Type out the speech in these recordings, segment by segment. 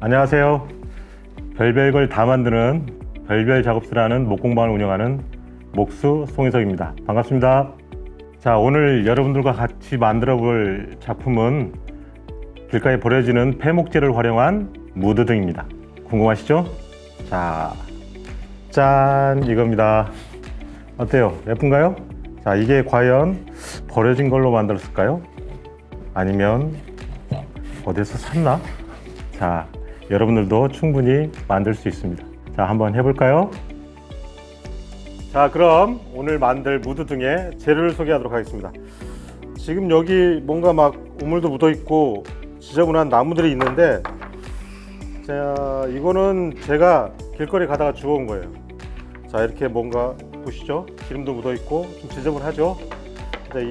안녕하세요. 별별 걸 다 만드는 별별 작업실하는 목공방을 운영하는 목수 송희석입니다. 반갑습니다. 자, 오늘 여러분들과 같이 만들어 볼 작품은 길가에 버려지는 폐목재를 활용한 무드 등입니다. 궁금하시죠? 자, 짠! 이겁니다. 어때요? 예쁜가요? 자, 이게 과연 버려진 걸로 만들었을까요? 아니면 어디서 샀나? 자, 여러분들도 충분히 만들 수 있습니다. 자, 한번 해볼까요? 자, 그럼 오늘 만들 무드 등의 재료를 소개하도록 하겠습니다. 지금 여기 뭔가 막 우물도 묻어 있고 지저분한 나무들이 있는데, 자, 이거는 제가 길거리 가다가 주워온 거예요. 자, 이렇게 뭔가 보시죠? 기름도 묻어 있고 좀 지저분하죠?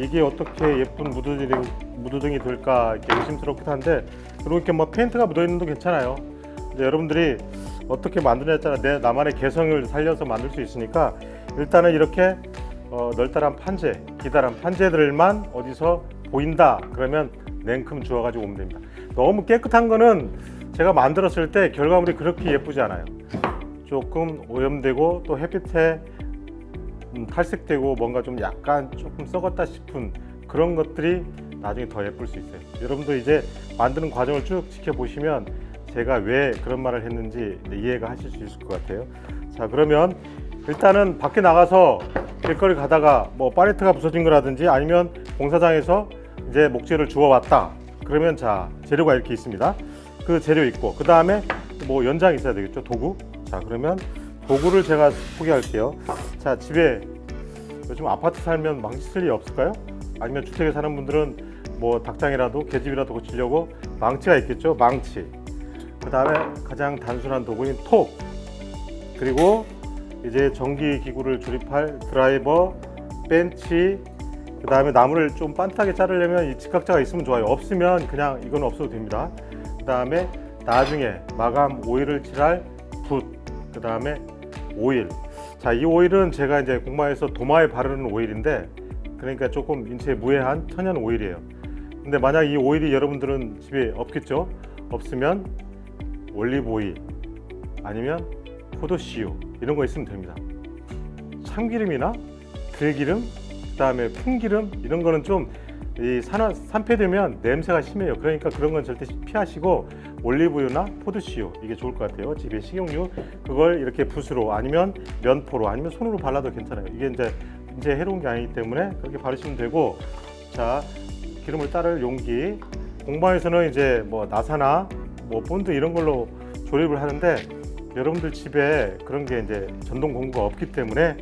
이게 어떻게 예쁜 무드 등이, 무드 등이 될까 이렇게 의심스럽기도 한데, 그리고 이렇게 뭐 페인트가 묻어 있는 도 괜찮아요. 이제 여러분들이 어떻게 했잖아. 내 나만의 개성을 살려서 만들 수 있으니까 일단은 이렇게 어, 널따란 판재, 기다란 판재들만 어디서 보인다. 그러면 냉큼 주워가지고 오면 됩니다. 너무 깨끗한 거는 제가 만들었을 때 결과물이 그렇게 예쁘지 않아요. 조금 오염되고 또 햇빛에 음, 탈색되고 뭔가 좀 약간 조금 썩었다 싶은 그런 것들이 나중에 더 예쁠 수 있어요. 여러분도 이제 만드는 과정을 쭉 지켜보시면 제가 왜 그런 말을 했는지 이해가 하실 수 있을 것 같아요. 자, 그러면 일단은 밖에 나가서 길거리 가다가 뭐 파레트가 부서진 거라든지 아니면 공사장에서 이제 목재를 주워 왔다. 그러면 자, 재료가 이렇게 있습니다. 그 재료 있고 그 다음에 뭐 연장이 있어야 되겠죠. 도구. 자, 그러면 도구를 제가 소개할게요. 자, 집에 요즘 아파트 살면 망치 쓸 일 없을까요? 아니면 주택에 사는 분들은 뭐 닭장이라도 계집이라도 고치려고 망치가 있겠죠. 망치. 그 다음에 가장 단순한 도구인 톡. 그리고 이제 전기 기구를 조립할 드라이버, 벤치. 그 다음에 나무를 좀 반듯하게 자르려면 이 직각자가 있으면 좋아요. 없으면 그냥 이건 없어도 됩니다. 그 다음에 나중에 마감 오일을 칠할 붓. 그 다음에 오일. 자, 이 오일은 제가 이제 공마에서 도마에 바르는 오일인데 그러니까 조금 인체에 무해한 천연 오일이에요. 근데 만약 이 오일이 여러분들은 집에 없겠죠? 없으면 올리브 오일 아니면 포도씨유 이런 거 있으면 됩니다. 참기름이나 들기름, 그다음에 콩기름 이런 거는 좀이 산화 산패되면 냄새가 심해요. 그러니까 그런 건 절대 피하시고 올리브유나 포도씨유 이게 좋을 것 같아요. 집에 식용유 그걸 이렇게 붓으로 아니면 면포로 아니면 손으로 발라도 괜찮아요. 이게 이제 이제 해로운 게 아니기 때문에 그렇게 바르시면 되고 자 기름을 따를 용기 공방에서는 이제 뭐 나사나 뭐 본드 이런 걸로 조립을 하는데 여러분들 집에 그런 게 이제 전동 공구가 없기 때문에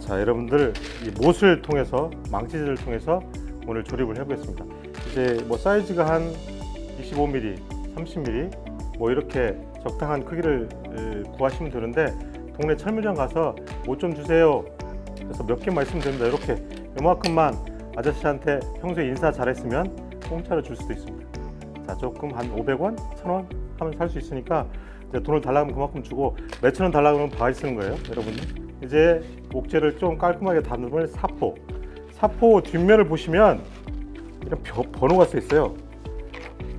자 여러분들 이 못을 통해서 망치질을 통해서 오늘 조립을 해보겠습니다. 이제 뭐 사이즈가 한 25mm, 30mm 뭐 이렇게 적당한 크기를 에, 구하시면 되는데 동네 철물점 가서 못좀 주세요. 그래서 몇 있으면 됩니다. 이렇게 요만큼만 아저씨한테 평소에 인사 잘했으면 공짜로 줄 수도 있습니다. 자 조금 한 500원, 1000원 하면 살 수 있으니까 이제 돈을 달라고 하면 그만큼 주고 몇천 원 달라고 하면 바가지 쓰는 거예요, 여러분들. 이제 목재를 좀 깔끔하게 다듬을 사포. 사포 뒷면을 보시면 이런 벼- 번호가 써 있어요.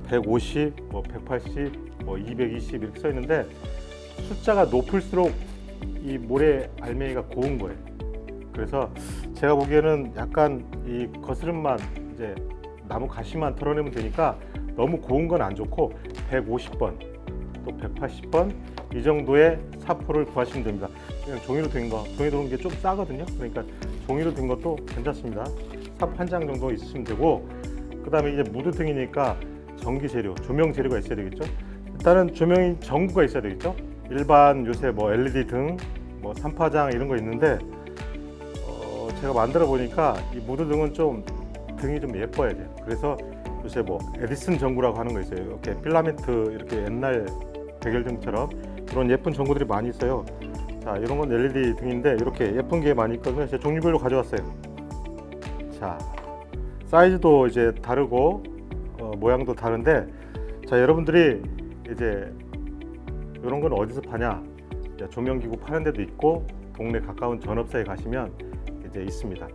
150, 뭐 180, 뭐 220 이렇게 써 있는데 숫자가 높을수록 이 모래 알맹이가 고운 거예요. 그래서 제가 보기에는 약간 이 거스름만 이제 나무 가시만 털어내면 되니까 너무 고운 건 안 좋고 150번 또 180번 이 정도의 사포를 구하시면 됩니다. 그냥 종이로 된 거, 종이로 된 게 좀 싸거든요. 그러니까 종이로 된 것도 괜찮습니다. 사포 한 장 정도 있으시면 되고 그 다음에 이제 무드 등이니까 전기 재료, 조명 재료가 있어야 되겠죠. 일단은 조명이 전구가 있어야 되겠죠. 일반 요새 뭐 LED 등, 뭐 삼파장 이런 거 있는데 어, 제가 만들어 보니까 이 무드 등은 좀 등이 좀 예뻐야 돼요. 그래서 요새 뭐 에디슨 전구라고 하는 거 있어요. 이렇게 필라멘트 이렇게 옛날 백열등처럼 그런 예쁜 전구들이 많이 있어요. 자, 이런 건 LED 등인데 이렇게 예쁜 게 많이 있거든요. 제가 종류별로 가져왔어요. 자, 사이즈도 이제 다르고 어, 모양도 다른데 자, 여러분들이 이제 이런 건 어디서 파냐? 조명기구 파는 데도 있고 동네 가까운 전업사에 가시면 이제 있습니다.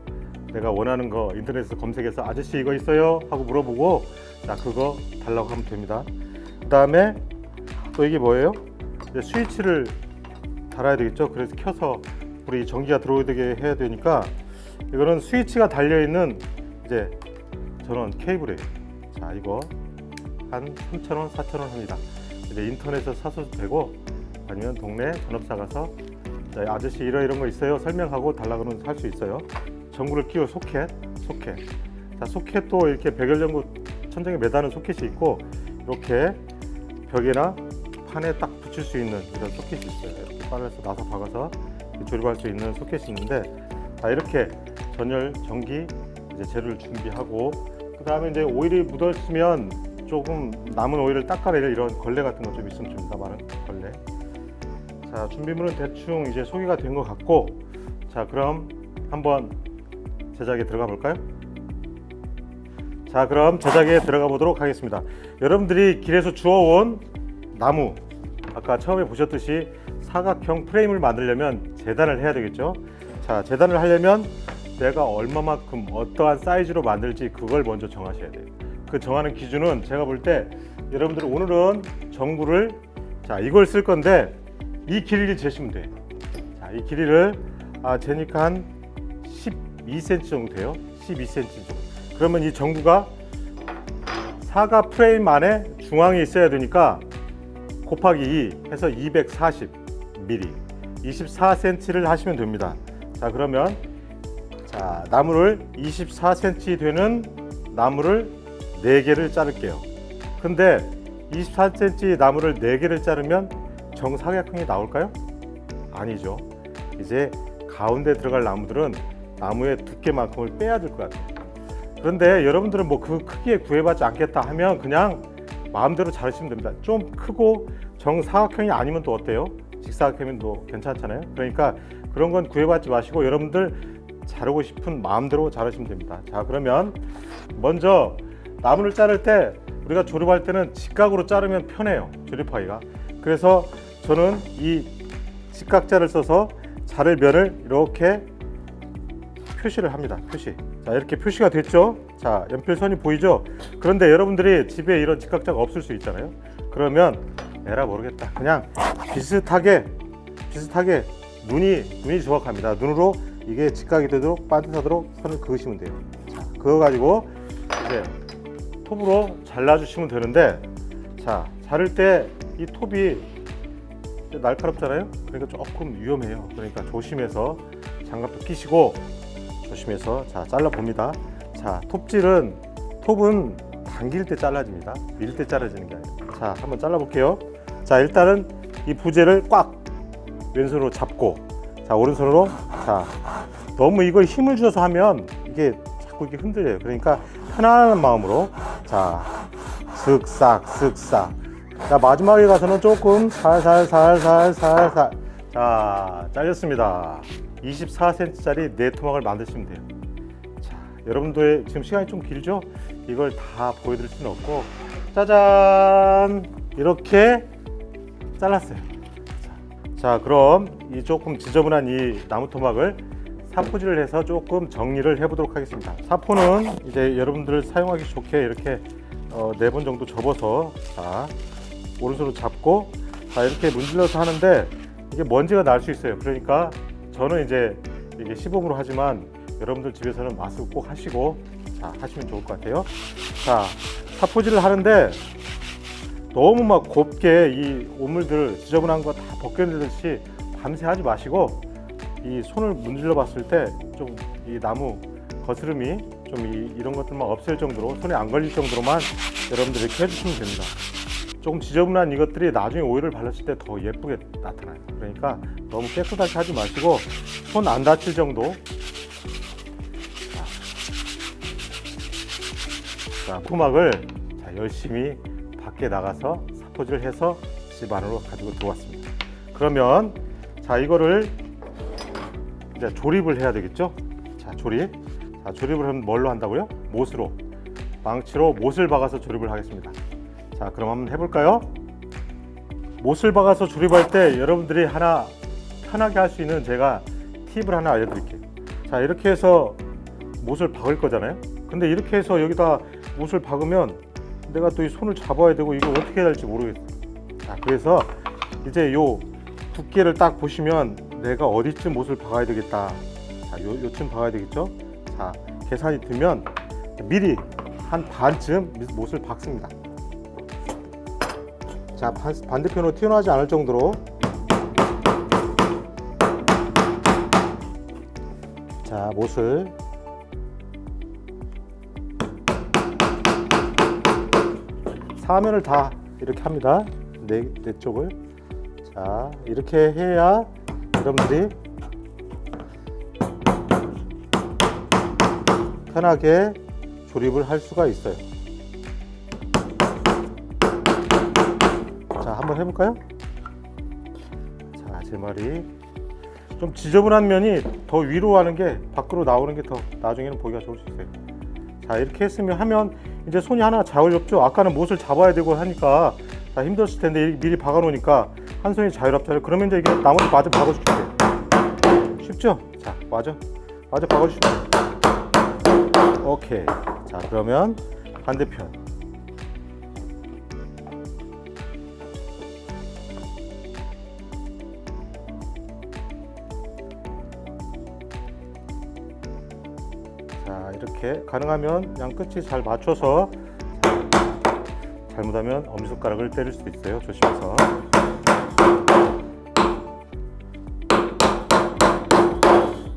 내가 원하는 거 인터넷에서 검색해서 아저씨 이거 있어요? 하고 물어보고 자 그거 달라고 하면 됩니다. 그 다음에 또 이게 뭐예요? 이제 스위치를 달아야 되겠죠. 그래서 켜서 우리 전기가 들어오게 해야 되니까 이거는 스위치가 달려 있는 이제 저런 케이블이에요. 자 이거 한 3,000원, 4,000원 합니다. 이제 인터넷에서 사서도 되고 아니면 동네 전업사 가서 자, 아저씨 이런 이런 거 있어요 설명하고 달라 그러면 살수 있어요. 전구를 끼워 소켓, 소켓. 자 소켓도 이렇게 백열전구 천장에 매다는 소켓이 있고 이렇게 벽이나 판에 딱 붙일 수 있는 이런 소켓이 있어요. 빨아서 나사 박아서 조립할 수 있는 소켓이 있는데 자 이렇게 전열 전기 이제 재료를 준비하고 그 다음에 이제 오일이 묻었으면 조금 남은 오일을 닦아낼 이런 걸레 같은 거 좀 있으면 줍니다. 많은 걸레. 자 준비물은 대충 이제 소개가 된 것 같고 자 그럼 한번 제작에 들어가 볼까요? 자 그럼 제작에 들어가 보도록 하겠습니다. 여러분들이 길에서 주워온 나무 아까 처음에 보셨듯이 사각형 프레임을 만들려면 재단을 해야 되겠죠. 자 재단을 하려면 내가 얼마만큼 어떠한 사이즈로 만들지 그걸 먼저 정하셔야 돼요. 그 정하는 기준은 제가 볼 때 여러분들 오늘은 전구를 자 이걸 쓸 건데 이 길이를 재시면 돼요. 자이 길이를 아 재니까 한 12cm 정도 돼요. 12cm 정도. 그러면 이 전구가 사각 프레임 안에 중앙에 있어야 되니까 곱하기 2 해서 240 mm 24cm를 하시면 됩니다. 자 그러면 자 나무를 24cm 되는 나무를 4개를 자를게요. 근데 24cm 나무를 4개를 자르면 정사각형이 나올까요? 아니죠. 이제 가운데 들어갈 나무들은 나무의 두께만큼을 빼야 될 것 같아요. 그런데 여러분들은 뭐 그 크기에 구애받지 않겠다 하면 그냥 마음대로 자르시면 됩니다. 좀 크고 정사각형이 아니면 또 어때요? 직사각형이면 또 괜찮잖아요. 그러니까 그런 건 구애받지 마시고 여러분들 자르고 싶은 마음대로 자르시면 됩니다. 자 그러면 먼저 나무를 자를 때 우리가 조립할 때는 직각으로 자르면 편해요. 조립하기가. 그래서 저는 이 직각자를 써서 자를 면을 이렇게 표시를 합니다. 표시. 자 이렇게 표시가 됐죠. 자 연필선이 보이죠. 그런데 여러분들이 집에 이런 직각자가 없을 수 있잖아요. 그러면 에라 모르겠다. 그냥 비슷하게 비슷하게 눈이 눈이 정확합니다. 눈으로 이게 직각이 되도록 반듯하도록 선을 그으시면 돼요. 자 그거 가지고 이제 톱으로 잘라 주시면 되는데 자 자를 때 이 톱이 날카롭잖아요. 그러니까 조금 위험해요. 그러니까 조심해서 장갑도 끼시고 조심해서 자 잘라 봅니다. 자 톱질은 톱은 당길 때 잘라집니다. 밀 때 잘라지는 게 아니에요. 자 한번 잘라 볼게요. 자 일단은 이 부재를 꽉 왼손으로 잡고 자 오른손으로 자 너무 이걸 힘을 주어서 하면 이게 자꾸 이게 흔들려요. 그러니까 편안한 마음으로 자 슥싹 슥싹 자 마지막에 가서는 조금 살살살살살살 자 잘렸습니다. 24cm짜리 네 토막을 만드시면 돼요. 자, 여러분들 지금 시간이 좀 길죠? 이걸 다 보여드릴 수는 없고 짜잔 이렇게 잘랐어요. 자, 자, 그럼 이 조금 지저분한 이 나무 토막을 사포질을 해서 조금 정리를 해보도록 하겠습니다. 사포는 이제 여러분들 사용하기 좋게 이렇게 어, 네번 정도 접어서 자, 오른손으로 잡고 자, 이렇게 문질러서 하는데 이게 먼지가 날 수 있어요. 그러니까 저는 이제 이게 시범으로 하지만 여러분들 집에서는 마스크 꼭 하시고 자 하시면 좋을 것 같아요. 자 사포질을 하는데 너무 막 곱게 이 오물들 지저분한 거 다 벗겨내듯이 밤새 하지 마시고 이 손을 문질러 봤을 때 좀 이 나무 거스름이 좀 이, 이런 것들만 없앨 정도로 손에 안 걸릴 정도로만 여러분들 이렇게 해주시면 됩니다. 조금 지저분한 이것들이 나중에 오일을 발랐을 때 더 예쁘게 나타나요. 그러니까 너무 깨끗하게 하지 마시고 손 안 다칠 정도. 자, 자 토막을 자, 열심히 밖에 나가서 사포질을 해서 집 안으로 가지고 들어왔습니다. 그러면 자 이거를 이제 조립을 해야 되겠죠? 자 조립. 자 조립을 하면 뭘로 한다고요? 못으로 망치로 못을 박아서 조립을 하겠습니다. 자 그럼 한번 해볼까요? 못을 박아서 조립할 때 여러분들이 하나 편하게 할 수 있는 제가 팁을 하나 알려드릴게요. 자 이렇게 해서 못을 박을 거잖아요. 근데 이렇게 해서 여기다 못을 박으면 내가 또 이 손을 잡아야 되고 이거 어떻게 해야 될지 모르겠어요. 자, 그래서 이제 요 두께를 딱 보시면 내가 어디쯤 못을 박아야 되겠다. 자, 요, 요쯤 박아야 되겠죠? 자, 계산이 되면 미리 한 반쯤 못을 박습니다. 자, 반, 반대편으로 튀어나오지 않을 정도로 자, 못을 사면을 다 이렇게 합니다. 네, 네 쪽을. 자, 이렇게 해야 여러분들이 편하게 조립을 할 수가 있어요. 해볼까요? 자, 제 말이 좀 지저분한 면이 더 위로 하는 게 밖으로 나오는 게 더 나중에는 보기가 좋을 수 있어요. 자, 이렇게 했으면 하면 이제 손이 하나 자유롭죠. 아까는 못을 잡아야 되고 하니까 자, 힘들었을 텐데 미리 박아 놓으니까 한 손이 자유롭잖아요. 그러면 이제 이게 나머지 마저 박아주면 돼요. 쉽죠? 자, 마저 마저 박아 주시면 돼요. 오케이. 자, 그러면 반대편. 이렇게 가능하면 양 끝이 잘 맞춰서 잘못하면 엄지손가락을 때릴 수도 있어요. 조심해서.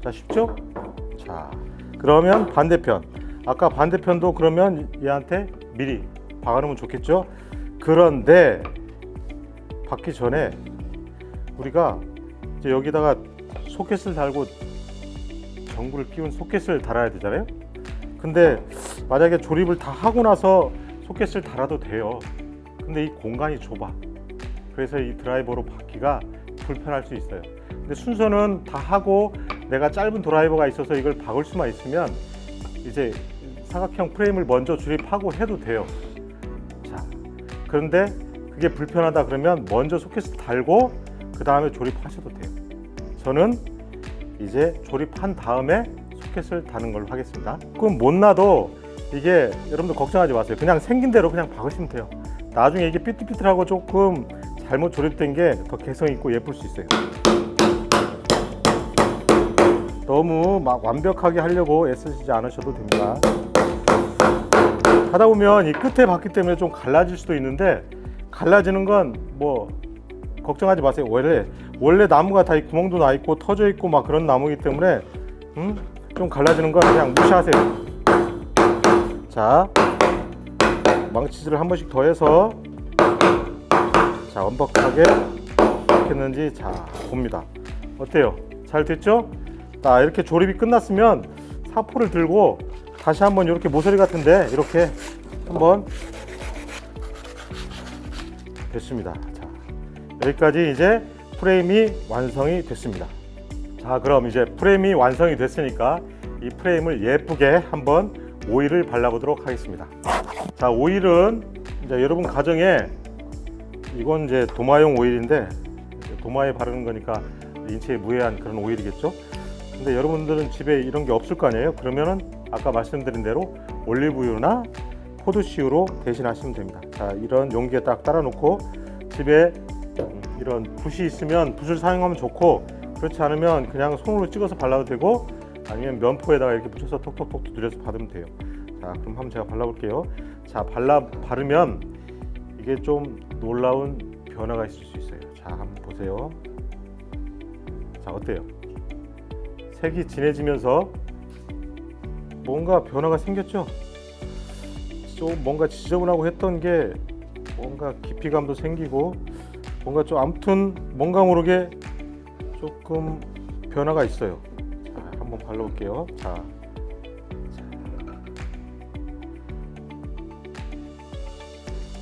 자, 쉽죠? 자, 그러면 반대편. 아까 반대편도 그러면 얘한테 미리 박아놓으면 좋겠죠? 그런데 박기 전에 우리가 이제 여기다가 소켓을 달고 전구를 끼운 소켓을 달아야 되잖아요. 근데 만약에 조립을 다 하고 나서 소켓을 달아도 돼요. 근데 이 공간이 좁아. 그래서 이 드라이버로 받기가 불편할 수 있어요. 근데 순서는 다 하고 내가 짧은 드라이버가 있어서 이걸 박을 수만 있으면 이제 사각형 프레임을 먼저 조립하고 해도 돼요. 자, 그런데 그게 불편하다 그러면 먼저 소켓을 달고 그 다음에 조립하셔도 돼요. 저는 이제 조립한 다음에 소켓을 다는 걸로 하겠습니다. 그럼 못 놔도 이게 여러분들 걱정하지 마세요. 그냥 생긴 대로 그냥 박으시면 돼요. 나중에 이게 삐뚤삐뚤하고 조금 잘못 조립된 게 더 개성 있고 예쁠 수 있어요. 너무 막 완벽하게 하려고 애쓰시지 않으셔도 됩니다. 하다 보면 이 끝에 박기 때문에 좀 갈라질 수도 있는데 갈라지는 건 뭐 걱정하지 마세요. 원래 원래 나무가 다 이 구멍도 나 있고 터져 있고 막 그런 나무이기 때문에 음? 좀 갈라지는 건 그냥 무시하세요. 자, 망치질을 한 번씩 더 해서 자 완벽하게 했는지 자 봅니다. 어때요? 잘 됐죠? 자 이렇게 조립이 끝났으면 사포를 들고 다시 한번 이렇게 모서리 같은데 이렇게 한번 됐습니다. 자 여기까지 이제 프레임이 완성이 됐습니다. 자 그럼 이제 프레임이 완성이 됐으니까 이 프레임을 예쁘게 한번 오일을 발라보도록 하겠습니다. 자 오일은 이제 여러분 가정에 이건 이제 도마용 오일인데 도마에 바르는 거니까 인체에 무해한 그런 오일이겠죠. 근데 여러분들은 집에 이런 게 없을 거 아니에요? 그러면은 아까 말씀드린 대로 올리브유나 포도씨유로 대신하시면 됩니다. 자 이런 용기에 딱 따라 놓고 집에 음, 이런 붓이 있으면 붓을 사용하면 좋고 그렇지 않으면 그냥 손으로 찍어서 발라도 되고 아니면 면포에다가 이렇게 붙여서 톡톡톡 두드려서 받으면 돼요. 자, 그럼 한번 제가 발라볼게요. 자, 발라 바르면 이게 좀 놀라운 변화가 있을 수 있어요. 자, 한번 보세요. 자, 어때요? 색이 진해지면서 뭔가 변화가 생겼죠? 좀 뭔가 지저분하고 했던 게 뭔가 깊이감도 생기고 뭔가 좀 아무튼 뭔가 모르게 조금 변화가 있어요. 자, 한번 발라볼게요. 자,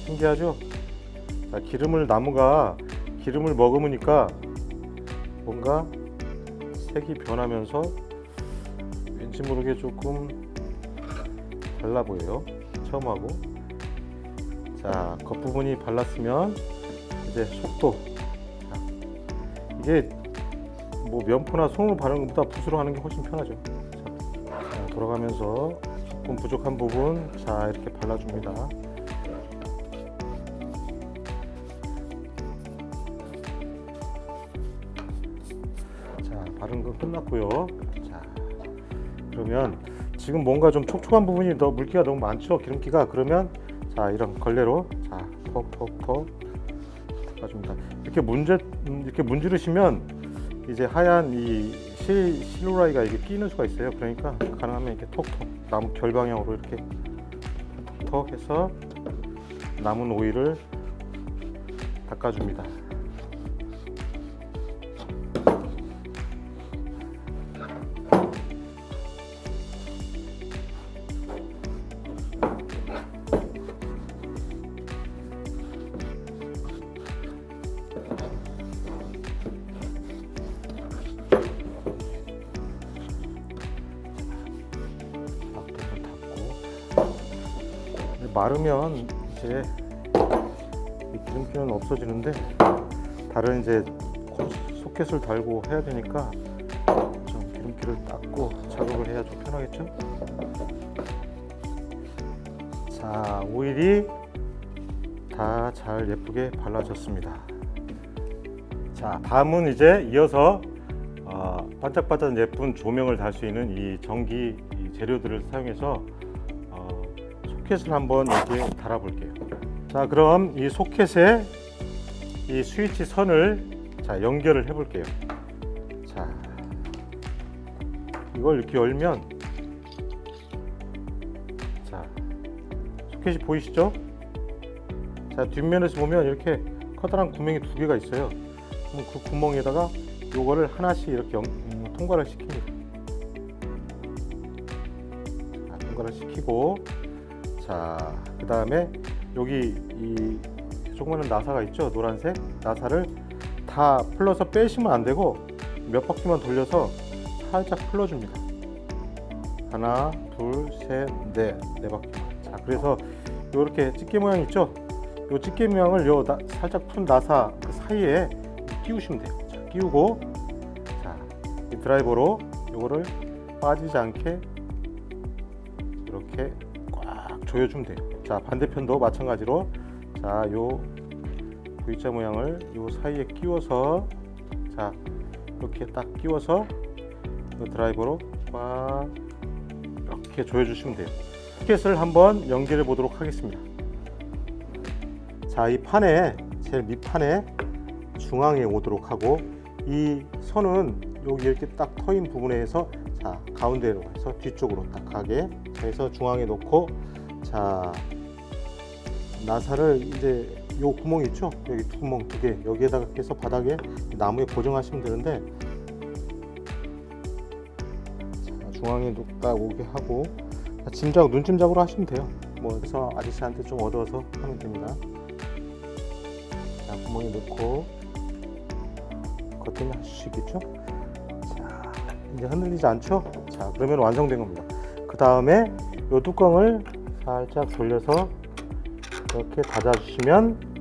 신기하죠? 자, 기름을 나무가 기름을 머금으니까 뭔가 색이 변하면서 왠지 모르게 조금 달라 보여요. 처음 하고. 자, 겉부분이 발랐으면 이제 속도. 자, 이게 뭐 면포나 손으로 바르는 것보다 붓으로 하는 게 훨씬 편하죠. 자, 돌아가면서 조금 부족한 부분 자 이렇게 발라줍니다. 자 바른 건 끝났고요. 자 그러면 지금 뭔가 좀 촉촉한 부분이 더 물기가 너무 많죠 기름기가 그러면 자 이런 걸레로 자 퍽퍽퍽 닦아줍니다. 이렇게 문제 음, 이렇게 문지르시면 이제 하얀 이 실, 실로라이가 이게 끼는 수가 있어요. 그러니까 가능하면 이렇게 톡톡 나무 결 방향으로 이렇게 톡톡 해서 남은 오일을 닦아줍니다. 마르면 이제 이 기름기는 없어지는데 다른 이제 코- 소켓을 달고 해야 되니까 좀 기름기를 닦고 작업을 해야 좀 편하겠죠? 자 오일이 다 잘 예쁘게 발라졌습니다. 자 다음은 이제 이어서 어, 반짝반짝 예쁜 조명을 달 수 있는 이 전기 이 재료들을 사용해서 어, 소켓을 한번 이렇게 달아볼게요. 자, 그럼 이 소켓에 이 스위치 선을 자 연결을 해볼게요. 자, 이걸 이렇게 열면 자 소켓이 보이시죠? 자 뒷면에서 보면 이렇게 커다란 구멍이 두 개가 있어요. 그럼 그 구멍에다가 요거를 하나씩 이렇게 연- 음, 통과를 시킵니다. 자, 통과를 시키고 자, 그 다음에 여기 이 조그마한 나사가 있죠? 노란색 나사를 다 풀러서 빼시면 안 되고 몇 바퀴만 돌려서 살짝 풀러줍니다. 하나, 둘, 셋, 넷, 네 바퀴만. 자, 그래서 이렇게 집게 모양 있죠? 요 집게 모양을 요 나- 살짝 푼 나사 그 사이에 끼우시면 돼요. 자, 끼우고 자, 이 드라이버로 요거를 빠지지 않게 이렇게 꽉 조여주면 돼요. 자, 반대편도 마찬가지로 자, 요 V자 모양을 요 사이에 끼워서 자, 이렇게 딱 끼워서 이 드라이버로 꽉 이렇게 조여주시면 돼요. 티켓을 한번 연결해 보도록 하겠습니다. 자, 이 판에 제일 밑판에 중앙에 오도록 하고 이 선은 여기 이렇게 딱 터인 부분에서 자 가운데로 해서 뒤쪽으로 딱 가게 자, 해서 중앙에 놓고 자 나사를 이제 요 구멍 있죠 여기 두 구멍 두 개 여기에다가 해서 바닥에 나무에 고정하시면 되는데 자, 중앙에 놓- 딱 오게 하고 자, 짐작 눈짐작으로 하시면 돼요 뭐 그래서 아저씨한테 좀 얻어서 하면 됩니다 자 구멍에 넣고 겉에는 있겠죠? 자, 이제 흔들리지 않죠? 자, 그러면 완성된 겁니다. 그 다음에 이 뚜껑을 살짝 돌려서 이렇게 닫아주시면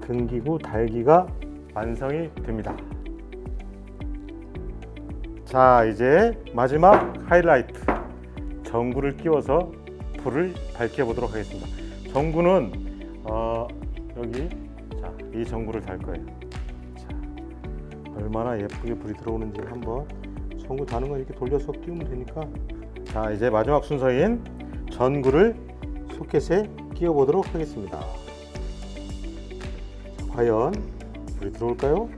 등기구 달기가 완성이 됩니다. 자, 이제 마지막 하이라이트. 전구를 끼워서 불을 밝혀 보도록 하겠습니다. 전구는 어, 여기 자, 이 전구를 달 거예요. 자, 얼마나 예쁘게 불이 들어오는지 한번 전구 다는 거 이렇게 돌려서 끼우면 되니까 자 이제 마지막 순서인 전구를 소켓에 끼워 보도록 하겠습니다 자, 과연 불이 들어올까요?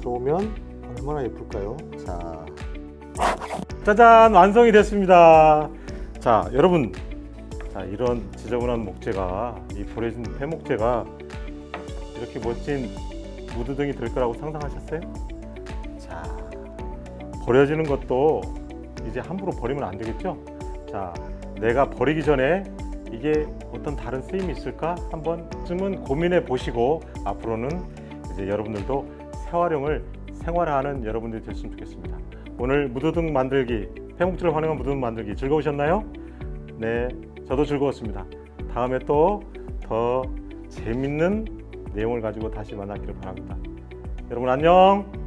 들어오면 얼마나 예쁠까요? 자 짜잔 완성이 됐습니다 자 여러분 자 이런 지저분한 목재가 이 버려진 폐목재가 이렇게 멋진 무드등이 될 거라고 상상하셨어요? 자, 버려지는 것도 이제 함부로 버리면 안 되겠죠? 자, 내가 버리기 전에 이게 어떤 다른 쓰임이 있을까 한 번쯤은 고민해 보시고 앞으로는 이제 여러분들도 재활용을 생활화하는 여러분들이 됐으면 좋겠습니다. 오늘 무드등 만들기, 폐목질을 활용한 무드등 만들기 즐거우셨나요? 네, 저도 즐거웠습니다. 다음에 또 더 재밌는 내용을 가지고 다시 만나기를 바랍니다. 여러분 안녕.